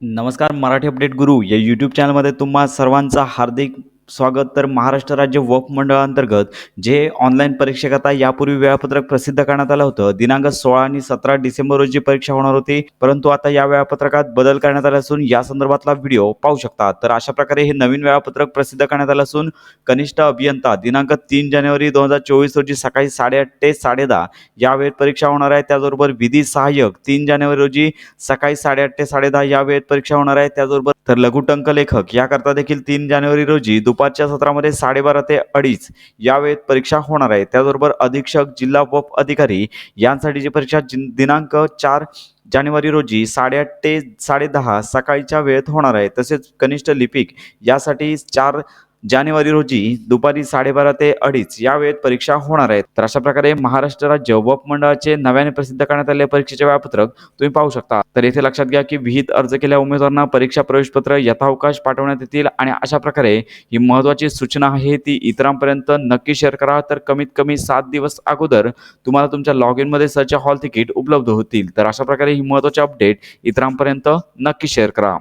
नमस्कार मराठी अपडेट गुरु. या यूट्यूब चॅनलमध्ये तुम्हा सर्वांचा हार्दिक स्वागत. तर महाराष्ट्र राज्य वक्फ मंडळांतर्गत जे ऑनलाईन परीक्षेकरता यापूर्वी वेळापत्रक प्रसिद्ध करण्यात आलं होतं दिनांक सोळा आणि सतरा डिसेंबर रोजी परीक्षा होणार होती परंतु आता या वेळापत्रकात बदल करण्यात आला असून या संदर्भातला व्हिडिओ पाहू शकता. तर अशा प्रकारे हे नवीन वेळापत्रक प्रसिद्ध करण्यात आलं असून कनिष्ठ अभियंता दिनांक तीन जानेवारी दोन हजार चोवीस रोजी सकाळी साडेआठ ते साडेदहा या वेळेत परीक्षा होणार आहे. त्याचबरोबर विधी सहाय्यक तीन जानेवारी रोजी सकाळी साडेआठ ते साडेदहा या वेळेत परीक्षा होणार आहे. त्याचबरोबर तर लघुटंक लेखक याकरता देखील तीन जानेवारी रोजी दुपारच्या सत्रामध्ये साडेबारा ते अडीच या वेळेत परीक्षा होणार आहे. त्याचबरोबर अधीक्षक जिल्हा वप अधिकारी यांसाठीची परीक्षा जिन- दिनांक चार जानेवारी रोजी साडेआठ ते साडेदहा सकाळच्या वेळेत होणार आहे. तसेच कनिष्ठ लिपिक यासाठी चार जानेवारी रोजी दुपारी साडेबारा ते अडीच या वेळेत परीक्षा होणार आहेत. तर अशा प्रकारे महाराष्ट्र राज्य वप मंडळाचे नव्याने प्रसिद्ध करण्यात आलेले परीक्षेचे वेळापत्रक तुम्ही पाहू शकता. तर येथे लक्षात घ्या की विहित अर्ज केलेल्या उमेदवारांना परीक्षा प्रवेशपत्र यथावकाश पाठवण्यात येतील आणि अशा प्रकारे ही महत्त्वाची सूचना आहे ती इतरांपर्यंत नक्की शेअर करा. तर कमीत कमी सात दिवस अगोदर तुम्हाला तुमच्या लॉग इनमध्ये सर्च हॉल तिकीट उपलब्ध होतील. तर अशा प्रकारे ही महत्त्वाची अपडेट इतरांपर्यंत नक्की शेअर करा.